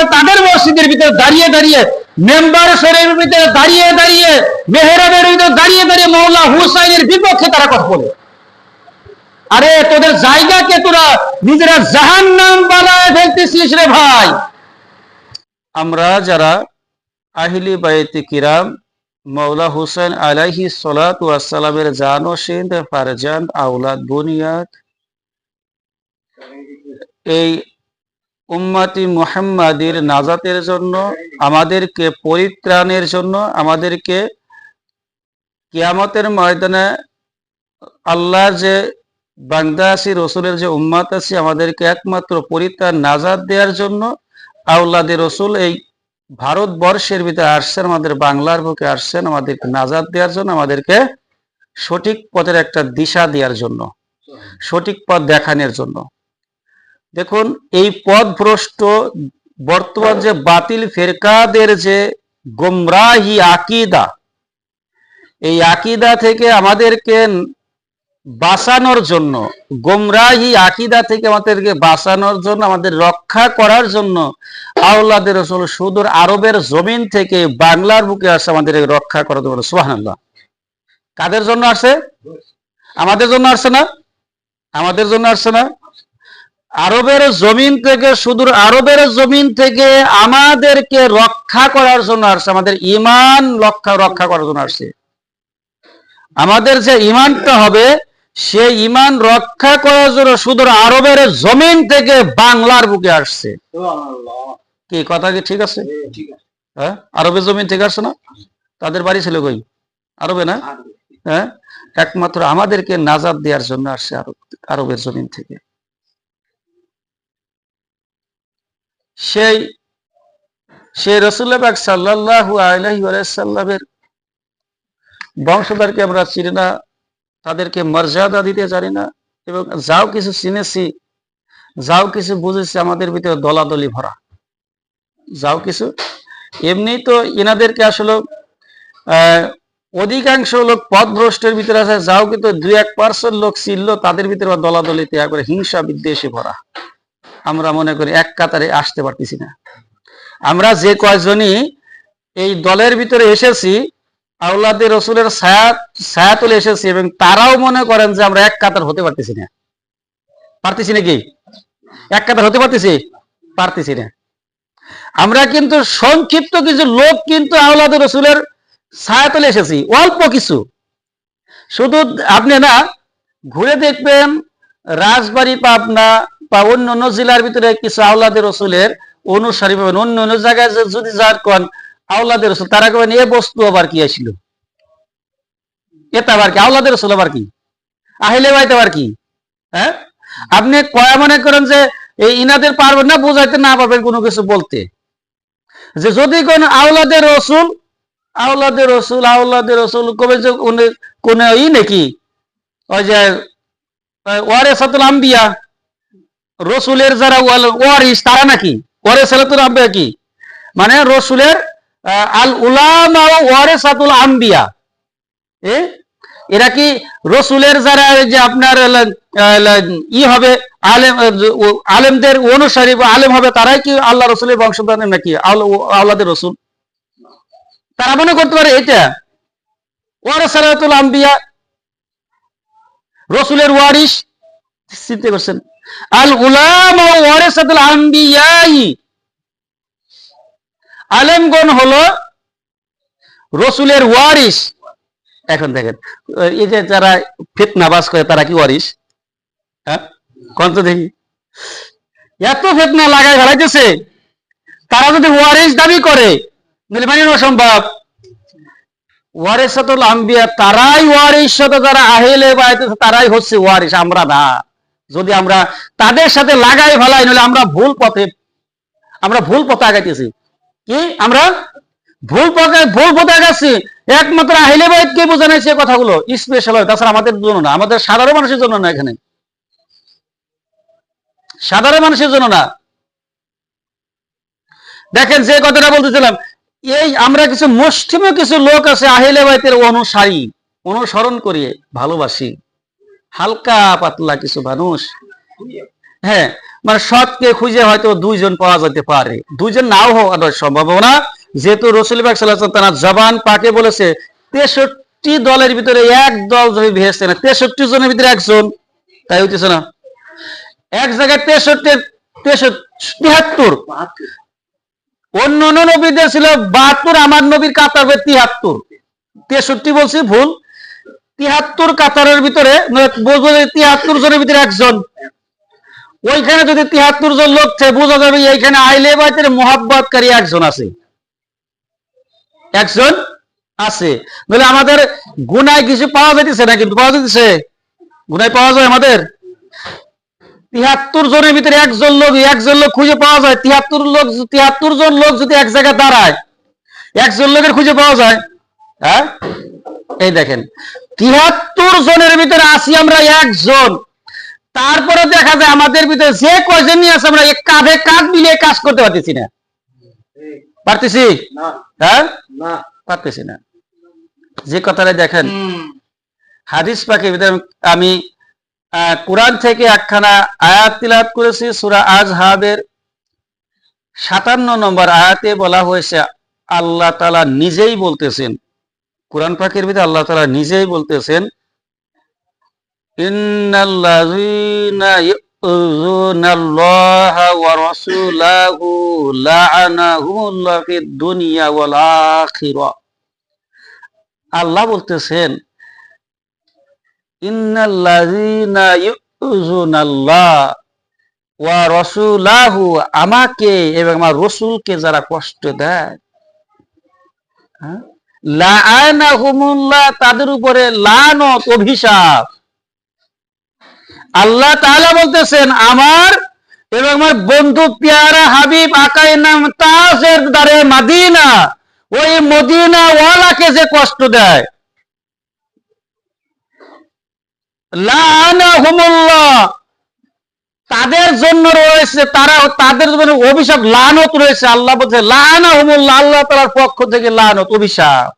করে তাদের মসজিদের ভিতরে দাঁড়িয়ে দাঁড়িয়ে, মেম্বার শরীরের ভিতরে দাঁড়িয়ে দাঁড়িয়ে, মেহরাবের ভিতরে দাঁড়িয়ে দাঁড়িয়ে মৌলা হুসাইনের বিপক্ষে তারা কথা বলে। আরে তোদের জায়গাকে তোরা? নিজেরা জাহান নাম বানায় ফেলতেছিস রে ভাই। আমরা যারা আহিলি বাইতে কিরাম, মৌলা হুসেন আলাইহি সালাত ওয়াসালামের জানো সিন্ধ, ফারজান আউলাদ বুনিয়াদ, এই উম্মাতি মুহাম্মাদির নাজাতের জন্য, আমাদেরকে পরিত্রাণের জন্য, আমাদেরকে কিয়ামতের ময়দানে আল্লাহর যে আছি, রসুলের যে উম্মাত আছে, আমাদেরকে একমাত্র পরিত্রাণ নাজাদ দেওয়ার জন্য আউলাদের রসুল এই ভারতবর্ষের ভিতরে আসছেন, আমাদের বাংলার বুকে আসছেন, আমাদেরকে নাজাদ দেওয়ার জন্য, আমাদেরকে সঠিক পথের একটা দিশা দেওয়ার জন্য, সঠিক পথ দেখানোর জন্য। দেখুন, এই পথ ভ্রষ্ট বর্তমান যে বাতিল ফেরকাদের যে গোমরাহি আকিদা, এই আকিদা থেকে আমাদেরকে বাঁচানোর জন্য, গোমরাহি আকিদা থেকে আমাদেরকে বাঁচানোর জন্য, আমাদের রক্ষা করার জন্য আউলাদের রসুল সুদূর আরবের জমিন থেকে বাংলার বুকে আসে আমাদের রক্ষা করার জন্য। সুবহানাল্লাহ। কাদের জন্য আসে? আমাদের জন্য আসছে না? আমাদের জন্য আসছে না? আরবের জমিন থেকে সুদূর আরবের জমিন থেকে আমাদেরকে রক্ষা করার জন্য আসছে আমাদের ইমান রক্ষা রক্ষা করার জন্য আসছে। আমাদের যে ইমানটা হবে সে ইমান রক্ষা করার জন্য সুদূর আরবের জমিন থেকে বাংলার বুকে আসছে। কি কথা কি ঠিক আছে? হ্যাঁ আরবের জমিন ঠিক আছে না? তাদের বাড়ি ছিল কই? আরবে না? হ্যাঁ একমাত্র আমাদেরকে নাজাদ দেওয়ার জন্য আসছে আরব আরবের জমিন থেকে। সেই সেই সাল্লাল্লাহু আলাইহি ওয়াসাল্লামের বংশধরকে আমরা চিনি না, তাদেরকে মর্যাদা দিতে জানি না এবং যাও কিছু চিনেছি, যাও কিছু বুঝেছি, আমাদের ভিতরে দলাদলি ভরা। যাও কিছু। এমনি তো এনাদেরকে আসলে অধিকাংশ লোক পথভ্রষ্টের ভিতরে আছে, যাও কিন্তু দুই এক পার্সেন্ট লোক ছিল তাদের ভিতরে আবার দলাদলিতে একবারে হিংসা বিদ্বেষে ভরা। আমরা মনে করি এক কাতারে আসতে পারতেছি না। আমরা যে কয়জনই এই দলের ভিতরে এসেছি আউলাদে রসুলের ছায়া ছায়া তুলে এসেছি এবং তারাও মনে করেন যে আমরা এক কাতার হতে পারতেছি না। পারতেছি নাকি? এক কাতার হতে পারতেছি? পারতেছি না। আমরা কিন্তু সংক্ষিপ্ত কিছু লোক কিন্তু আউলাদে রসুলের ছায়া তুলে এসেছি, অল্প কিছু। শুধু আপনি না, ঘুরে দেখবেন রাজবাড়ি পাবনা বা অন্য অন্য জেলার ভিতরে কিছু আউলাদের রসুলের অনুসারী পাবেন অন্য অন্য জায়গায় যদি যার কন আউলাদের রসুল, তারা কবেন এ বস্তু আবার কি আসছিল এটা আবার কি? আউলাদের রসুল আবার কি? আহিলে বাইতে আবার কি? হ্যাঁ? আপনি কয়া মনে করেন যে এই ইনাদের পারবেন না, বোঝাইতে না পারবেন কোনো কিছু বলতে। যে যদি কোন আউলাদের রসুল আউলাদের রসুল আউলাদের রসুল, কবে যে কোন ই নাকি? ওই যে, ওয়ারেসাতুল আম্বিয়া রসুলের যারা ওয়ারিস তারা নাকি? ওয়ারেসাতুল আম্বিয়া কি? মানে রসুলের আল উলামা ওয়ারেসাতুল আম্বিয়া। এরা কি রসুলের যারা যে আপনার ই হবে, আলেম আলেমদের অনুসারী বা আলেম হবে, তারাই কি আল্লাহ রসুলের বংশধর নাকি? আওলাদের রসুল। তারা মনে করতে পারে এটা ওয়ারেসাতুল আম্বিয়া, রসুলের ওয়ারিস চিন্তা করছেন আল গুলাম ও ওয়ারেসাতুল আম্বিয়াই। আলেমগণ হলো রসুলের ওয়ারিস। এখন দেখেন, এই যে যারা ফিতনাবাজ করে, তারা কি ওয়ারিস? হ্যাঁ? কোন তো দেখি। এত ফিতনা লাগাই ফেলাইতেছে, তারা যদি ওয়ারিস দাবি করে মানে অসম্ভব ওয়ারিসাতুল আম্বিয়া, তারাই ওয়ারিস যারা আহেলে বাইতেছে তারাই হচ্ছে ওয়ারিস, আমরা না। যদি আমরা তাদের সাথে লাগাই ফেলাই, নইলে আমরা ভুল পথে, আমরা ভুল পথে আগাইতেছি। কি? আমরা ভুল পথে ভুল পথে আগাচ্ছি একমাত্র আহিলে বাইতকে বোঝানো সে কথাগুলো। স্পেশাল হয়, তাছাড়া আমাদের জন্য না। আমাদের সাধারণ মানুষের জন্য না এখানে। সাধারণ মানুষের জন্য না। দেখেন, যে কথাটা বলতেছিলাম, এই আমরা কিছু মুষ্টিময় কিছু লোক আছে আহিলে বাইতের অনুসারী, অনুসরণ করিয়ে ভালোবাসি। হালকা পাতলা কিছু মানুষ। হ্যাঁ মানে সৎকে খুঁজে হয়তো দুইজন পাওয়া যেতে পারে। দুইজন নাও হওয়ার সম্ভাবনা। যেহেতু রসুল বাগ সাল্লাহ তার জবান পাকে বলেছে, তেষট্টি দলের ভিতরে এক দল যদি ভেসছে না, তেষট্টি জনের ভিতরে একজন। তাই হইতেছে না। এক জায়গায় তেষট্টি তেষট্টি, তিহাত্তর। অন্য অন্য নবীদের ছিল বাহাত্তর, আমার নবীর কাতার হবে তিহাত্তর। তেষট্টি বলছি ভুল। তিহাত্তর কাতারের ভিতরে বলব যে তিহাত্তর জনের ভিতরে একজন। ওইখানে যদি তিহাত্তর জন লোক বোঝা যাবে এইখানে আইলে বাইতের মোহাব্বতকারী একজন আছে। একজন আছে। বলে আমাদের গুনায় কিছু পাওয়া যাইতেছে না, কিন্তু পাওয়া যাইতেছে? গুনায় পাওয়া যায় আমাদের? তিহাত্তর জনের ভিতরে একজন লোক একজন লোক খুঁজে পাওয়া যায়। তিহাত্তর লোক, তিহাত্তর জন লোক যদি এক জায়গায় দাঁড়ায়, একজন লোকের খুঁজে পাওয়া যায়। হ্যাঁ? এই দেখেন তিহাত্তর জনের ভিতরে আসি আমরা একজন। তারপরে দেখা যায় আমাদের ভিতরে যে কয়জন নিয়ে আছে আমরা কাঁধে কাঁধ মিলিয়ে কাজ করতে পারতেছি না। পারতেছি? হ্যাঁ? পারতেছি না। যে কথাটা দেখেন হাদিস পাকে ভিতরে আমি আহ, কোরআন থেকে একখানা আয়াত তিলাত করেছি সুরা আজহাবের সাতান্ন নম্বর আয়াতে বলা হয়েছে আল্লাহ তালা নিজেই বলতেছেন কোরআন পাকের ভিতরে আল্লাহ তালা নিজেই বলতেছেন আল্লাহ বলতেছেন আমাকে এবং আমার রসুলকে যারা কষ্ট দেয় হ্যাঁ? তাদের উপরে লানত, অভিশাপ। আল্লাহ তাআলা বলতেছেন, আমার এবং আমার বন্ধু পেয়ারা হাবিব আকাই নাম তাজের দ্বারে মাদিনা, ওই মদিনা ওয়ালাকে যে কষ্ট দেয়। লাআনাহুমুল্লাহ তাদের জন্য রয়েছে তারা তাদের জন্য অভিশাপ, লানত রয়েছে। আল্লাহ বলছে লাআনাহুমুল্লাহ আল্লাহ তাআলার পক্ষ থেকে লানত, অভিশাপ।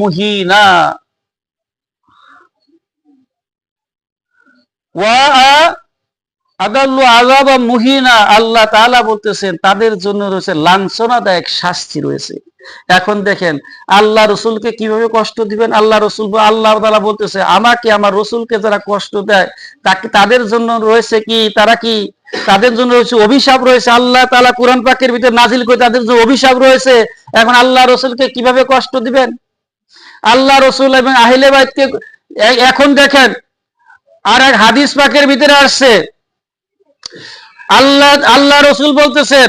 মুহিনা। মুহিনা। আল্লাহ বলতেছেন, তাদের জন্য রয়েছে লাঞ্ছনাদায়ক শাস্তি রয়েছে। এখন দেখেন, আল্লাহ রসুলকে কীভাবে কষ্ট দিবেন? আল্লাহ রসুল আল্লাহ তাআলা বলতেছে, আমাকে, আমার রসুলকে যারা কষ্ট দেয়, তাকে, তাদের জন্য রয়েছে কি? তারা কি? তাদের জন্য রয়েছে অভিশাপ রয়েছে। আল্লাহ তাআলা কোরআন পাকের ভিতরে নাজিল করে তাদের জন্য অভিশাপ রয়েছে। এখন আল্লাহ রসুলকে কীভাবে কষ্ট দিবেন? আল্লাহ রসুল এবং আহিলে বাইতকে এখন দেখেন আর এক হাদিস পাকের ভিতরে আসছে। আল্লাহ আল্লাহ রসুল বলতেছেন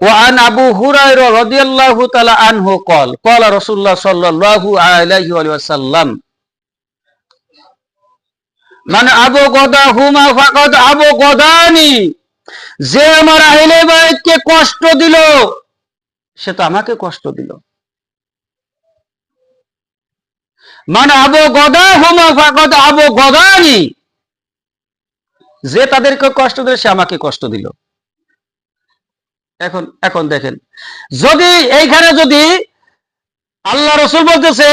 وعن أبو هريرة رضي الله تعالى عنه قال قال رسول الله صلى الله عليه وآله وسلم من أبو غداهما فقد أبو غداني যে আমার আহলে বাইতকে কষ্ট দিল সে তো আমাকে কষ্ট দিল মানে আবু গদা হুমা ফাকদ আবু গদানি যে তাদেরকে কষ্ট দিল সে আমাকে কষ্ট দিল এখন এখন দেখেন। যদি এইখানে যদি আল্লাহ রসুল বলতেছে,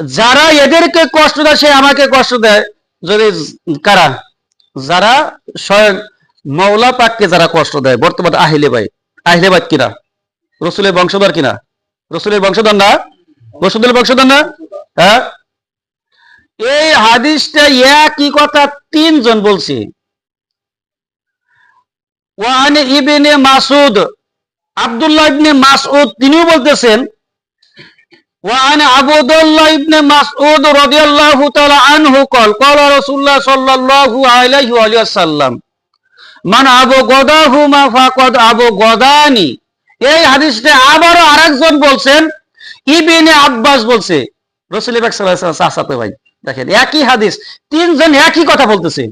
যারা এদেরকে কষ্ট দেয়, সে আমাকে কষ্ট দেয়। যদি কারা? যারা স্বয়ং মৌলা পাককে যারা কষ্ট দেয়, বর্তমান আহিলে ভাই আহিলে ভাই কিনা রসুলের বংশধর কিনা রসুলের বংশধর না? রসুলের বংশধর না? হ্যাঁ? এই হাদিসটা একই কথা তিনজন বলছে। One Ibn Masud Abdullah Ibn Masud তিনিও বলতেছেন وعن عبد الله بن مسعود رضي الله تعالى عنه قال قال رسول الله صلى الله عليه وآله وسلم من আবু গদাহুমা ফাকাদ আবু গদানি এই হাদিসটা আবারও আরেকজন বলছেন ইবনে আব্বাস বলছে রসুল পাক সাল্লাল্লাহু আলাইহি ওয়াসাল্লাম ভাই দেখেন একই হাদিস তিনজন একই কথা বলতেছে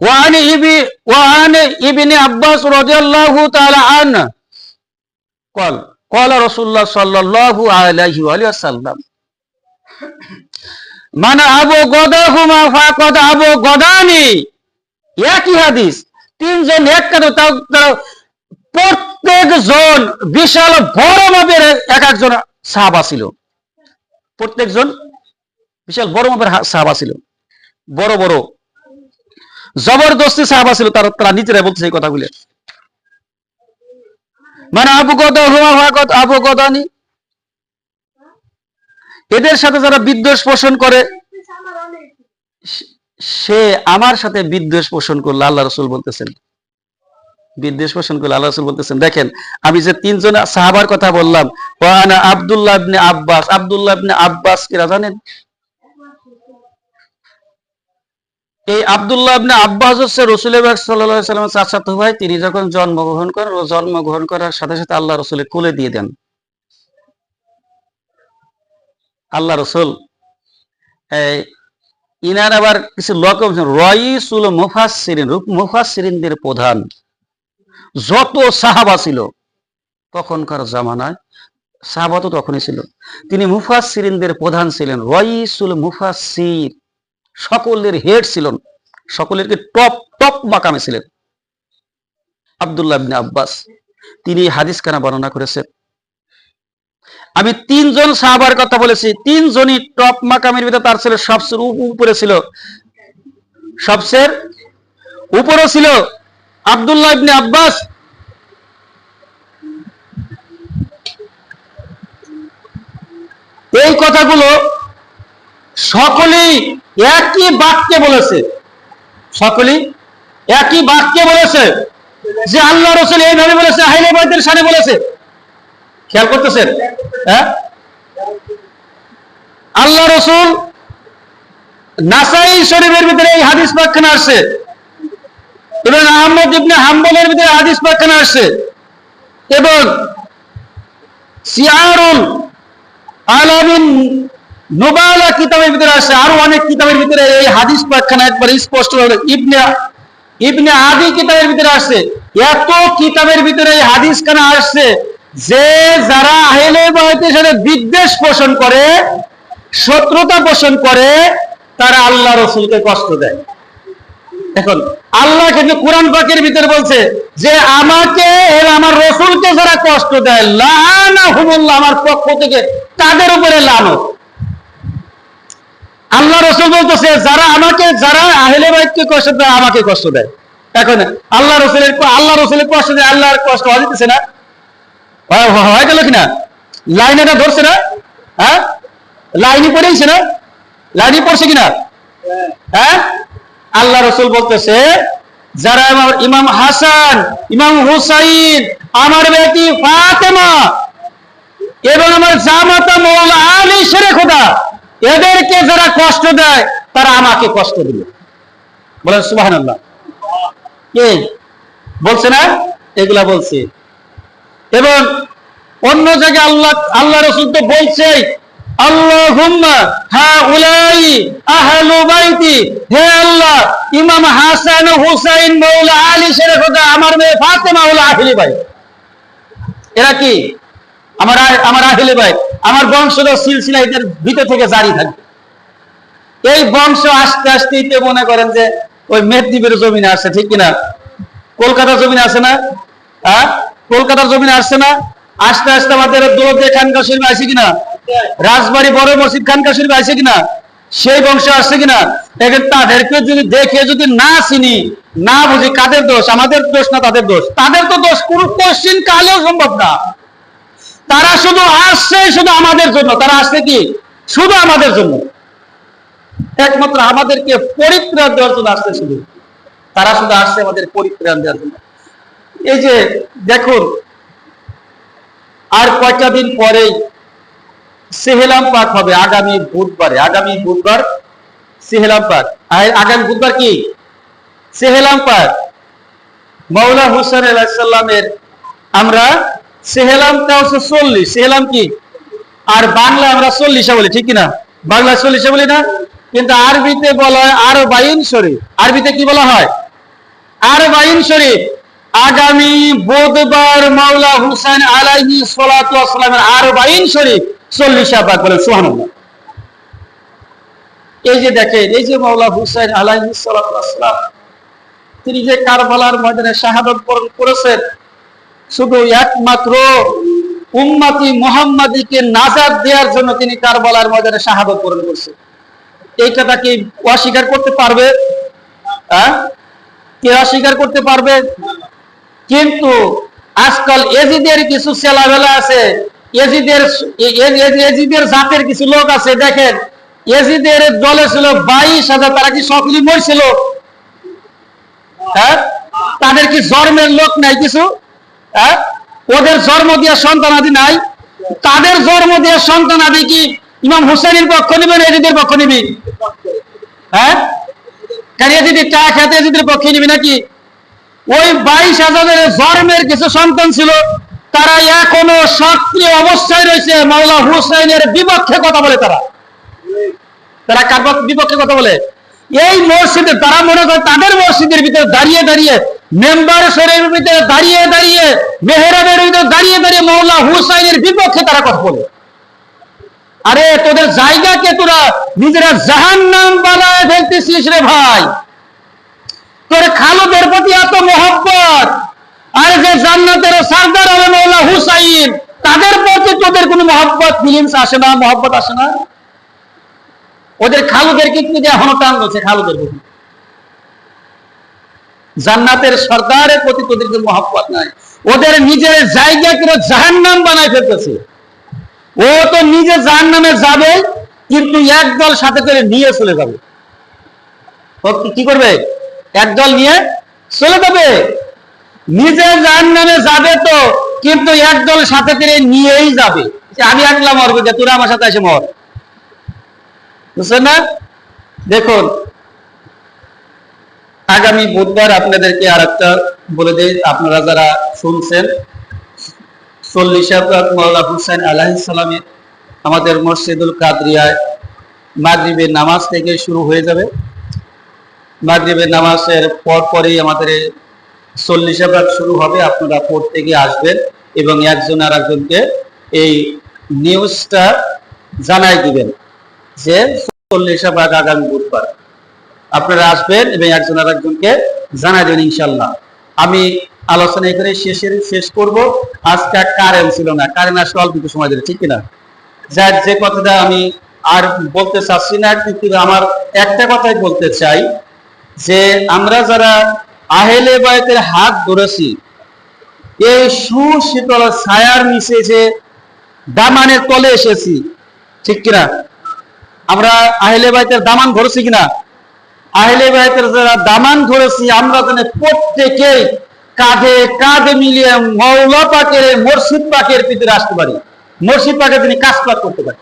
وعن ابي وعن ابن عباس رضي الله تعالى عنه قال قال رسول الله صلى الله عليه وآله وسلم من আবু গদাহুমা ফাকাদ আবু গদানি একই হাদিস তিনজন এক কারো তাও তারা প্রত্যেক জন বিশাল বড় মাপের এক একজন সাহাবা ছিল প্রত্যেকজন বিশাল বড় মাপের হা- সাহাবা ছিল বড় বড় জবরদস্তি সাহাবা ছিল তারা তারা নিজেরাই বলছে এই কথাগুলো। মানে হুমা ফাকাদ আবু গদানি, এদের সাথে যারা বিদ্বেষ পোষণ করে, সে- আমার সাথে বিদ্বেষ পোষণ করল আল্লাহ রসুল বলতেছেন। বিদ্বেষ পোষণ করল আল্লাহ রসুল বলতেছেন, দেখেন, আমি যে তিনজন সাহাবার কথা বললাম আব্দুল্লাহ আব্বাস আব্দুল্লাহ আব্বাস কিরা জানেন? এই আব্দুল্লাহ ইবনে আব্বাস হচ্ছে রসুল আলাইহি সাল্লামের চাচাতো ভাই। তিনি যখন জন্মগ্রহণ করেন জন্মগ্রহণ করার সাথে সাথে আল্লাহ রসুলের কোলে দিয়ে দেন। আল্লাহ রসুল ইনার আবার কিছু লোক রয়িসুল মুফাসসিরিন মুফাসসিরিনদের প্রধান। যত সাহাবা ছিল, তখনকার জামানায় সাহাবা তো তখনই ছিল। তিনি মুফাসসিরিনদের প্রধান ছিলেন। রয়িসুল মুফাসসির সকলের হেড ছিলেন সকলের টপ টপ মাকামে ছিলেন। আব্দুল্লাহ আব্বাস, তিনি হাদিস কানা বর্ণনা করেছেন। আমি তিনজন সাহাবার কথা বলেছি, তিনজনই টপ মাকামের ভিতরে তার ছিল সবচেয়ে উপরে ছিল। সবচেয়ে উপরে ছিল আব্দুল্লাহ ইবনে আব্বাস। এই কথাগুলো সকলেই একই বাক্যে বলেছে। সকলেই একই বাক্যে বলেছে যে আল্লাহ রসুল এইভাবে বলেছে হাইলে বাইদের বলেছে। খেয়াল করতেছেন? হ্যাঁ? আল্লাহ রসুল নাসাই শরীফের ভিতরে এই হাদিস পাখানা আসছে। এবং আহমদ ইবনে হাম্বলের ভিতরে হাদিস পাখানা আসছে। এবং সিয়ারুল আলামিন নোবালা কিতাবের ভিতরে আসছে আরও অনেক কিতাবের ভিতরে এই হাদিস পাখানা একবার স্পষ্ট ইবনে ইবনে আদি কিতাবের ভিতরে আসছে এত কিতাবের ভিতরে এই হাদিস খানা আসছে যে যারা আহলে বাইতের সাথে বিদ্বেষ পোষণ করে, শত্রুতা পোষণ করে, তারা আল্লাহ রসুলকে কষ্ট দেয়। এখন, আল্লাহ কিন্তু কোরআন পাকের ভিতরে বলছে যে, আমাকে আমার রসুলকে যারা কষ্ট দেয় লানা হুমুল্লাহ আমার পক্ষ থেকে তাদের উপরে লানত। আল্লাহ রসুল বলতেছে, যারা আমাকে, যারা আহলে বাইতকে কষ্ট দেয়, আমাকে কষ্ট দেয়। এখন আল্লাহ রসুলের আল্লাহ রসুলের কষ্ট দেয় আল্লাহর কষ্ট হওয়া দিতেছে না। হয়ে গেল কিনা? লাইন এটা ধরছে না? হ্যাঁ? লাইনই পড়েছে না? লাইনই পড়ছে কিনা? হ্যাঁ? আল্লাহ রসুল বলতেছে, যারা আমার ইমাম হাসান, ইমাম হুসাইন, আমার বেটি ফাতেমা এবং আমার জামাতা মৌলা আলী শেরে খোদা এদেরকে যারা কষ্ট দেয়, তারা আমাকে কষ্ট দিল বলেন সুবাহ কে? বলছে না? এগুলা বলছে। এবং অন্য জায়গায় আল্লাহ আল্লাহ রসুল তো বলছে হে আল্লাহ, ইমাম হাসান হুসাইন মৌলা আলী শেরে খোদা আমার মেয়ে ফাতেমা হলো আহলি ভাই। এরা কি? আমার আমার আহলে ভাই আমার বংশধর সিলসিলা এদের ভিতর থেকে জারি থাকবে। এই বংশ আস্তে আস্তে এতে মনে করেন যে ওই মেহদ্বীপের জমিনে আসছে, ঠিক কিনা? কলকাতার জমিনে আসে না? হ্যাঁ কলকাতার জমিনে আসছে না? আস্তে আস্তে আমাদের দৌলতে খানকা শরীফ আসে কিনা? রাজবাড়ি বড় মসজিদ খানকা শরীফ আসে কিনা? সেই বংশ আসছে কিনা? এখন তাদেরকে যদি দেখে যদি না চিনি, না বুঝি কাদের দোষ? আমাদের দোষ না তাদের দোষ? তাদের তো দোষ কোন কোশ্চিন কালেও সম্ভব না। তারা শুধু আসছে শুধু আমাদের জন্য। তারা আসছে কি? শুধু আমাদের জন্য। একমাত্র আমাদেরকে পরিত্রাণ দেওয়ার জন্য আসছে শুধু। তারা শুধু আসছে আমাদের পরিত্রাণ দেওয়ার জন্য। এই যে দেখুন, আর কয়টা দিন পরেই সেহেলাম পাক হবে আগামী বুধবারে। আগামী বুধবার সেহেলাম পাক আগামী বুধবার কি? সেহেলাম পাক মৌলা হুসেন আলাহিসাল্লামের আমরা সেহেলামটা হচ্ছে চল্লিশ। সেহেলাম কি? আর বাংলা আমরা চল্লিশা বলি, ঠিক কিনা? বাংলা চল্লিশা বলি না? কিন্তু আরবিতে বলা হয় আরও বাইন শরীফ। আরবিতে কি বলা হয়? আর বাইন শরীফ। আগামী বুধবার মাওলা হুসাইন আলাইহি সালাতু ওয়াসালামের আর বাইন শরীফ চল্লিশ পাক বলেন, সুবহানাল্লাহ। এই যে দেখেন, এই যে মাওলা হুসাইন আলাইহি ওয়াসালাম তিনি যে কারবালার ময়দানে শাহাদত বরণ করেছেন শুধু একমাত্র উম্মতি মোহাম্মদীকে নাজাদ দেওয়ার জন্য তিনি কারবালার ময়দানে শাহাদত বরণ করছেন এই কথা কি অস্বীকার করতে পারবে? হ্যাঁ? কে অস্বীকার করতে পারবে? কিন্তু আজকাল এজিদের কিছু সেলাবেলা আছে। এজিদের এজিদের জাতের কিছু লোক আছে, দেখেন। এজিদের দলে ছিল বাইশ হাজার, তারা কি সকলেই মরছিল? হ্যাঁ? তাদের কি জন্মের লোক নাই কিছু? হ্যাঁ? ওদের জন্ম দিয়া সন্তানাদি নাই। তাদের জন্ম দিয়া সন্তানাদি কি ইমাম হুসেনের পক্ষ নিবে না এজিদের পক্ষ নিবি? হ্যাঁ? কারণ টাকা খেতে এজিদের পক্ষে নিবি নাকি? ওই বাইশ হাজারের জন্মের কিছু সন্তান ছিল, তারা এখনও সক্রিয় অবস্থায় রয়েছে, মাওলা হুসাইনের বিপক্ষে কথা বলে তারা। তারা কার বিপক্ষে কথা বলে? এই মসজিদে তারা মনে করে তাদের মসজিদের ভিতরে দাঁড়িয়ে দাঁড়িয়ে ভিতরে দাঁড়িয়ে দাঁড়িয়ে, মেহরাবের ভিতরে দাঁড়িয়ে দাঁড়িয়ে মৌলা হুসাইনের বিপক্ষে তারা কথা বলে। আরে তোদের জায়গাকে তোরা? নিজেরা জাহান নাম বানায় ফেলতেছিস রে ভাই। তোর খালুদের প্রতি এত মোহব্বত। আর যে জান্নাতের মৌলা হুসাইন, তাদের প্রতি তোদের কোনো মোহব্বত ফিলিংস আসে না, মোহব্বত আসে না? ওদের খালুদের কিন্তু যে এখনও টান রয়েছে খালুদের প্রতি। জান্নাতের সর্দারের প্রতি তোদের যে মহাব্বত নাই। ওদের নিজের জায়গা করে জাহান্নাম বানায় ফেলতেছে। ও তো নিজে জাহান্নামে যাবে, কিন্তু একদল সাথে করে নিয়ে চলে যাবে। ও কি- করবে? একদল নিয়ে চলে যাবে। নিজে জাহান্নামে যাবে তো, কিন্তু একদল সাথে করে নিয়েই যাবে। আমি একলা মরবো, যে তোরা আমার সাথে এসে মর। বুঝছেন না? দেখুন আগামী বুধবার আপনাদেরকে আর একটা বলে দিই, আপনারা যারা শুনছেন, চল্লিশ মৌলা হুসাইন আলাহ আমাদের মসজিদুল কাদরিয়ায় মাগরিবের নামাজ থেকে শুরু হয়ে যাবে। মাগরিবের নামাজের পর পরেই আমাদের চল্লিশ শুরু হবে, আপনারা গিয়ে আসবেন এবং একজন আর একজনকে এই নিউজটা জানাই দিবেন যে চল্লিশ ভাগ আগামী বুধবার। আপনারা আসবেন এবং একজন আর একজনকে জানাই দেবেন ইনশাল্লাহ আমি আলোচনা এখানে শেষের, শেষ করব। আজকে কারেন্ট ছিল না। কারেন্ট আসলে অল্প সময় দেবে ঠিক কিনা? যার যে কথাটা আমি আর বলতে চাচ্ছি না কিন্তু আমার একটা কথাই বলতে চাই, যে আমরা যারা আহেলে বায়তের হাত ধরেছি, এই সুশীতল ছায়ার নিচে যে দামানের তলে এসেছি, ঠিক কিনা? আমরা আহলে বাইতের দামান ধরেছি কিনা? আহলে বাইতের যারা দামান ধরেছি, আমরা যেন প্রত্যেকেই কাঁধে কাঁধে মিলিয়ে মৌলা পাকের মসজিদ পাকের ভিতরে আসতে পারি। মসজিদ পাকে তিনি কাজ করতে পারি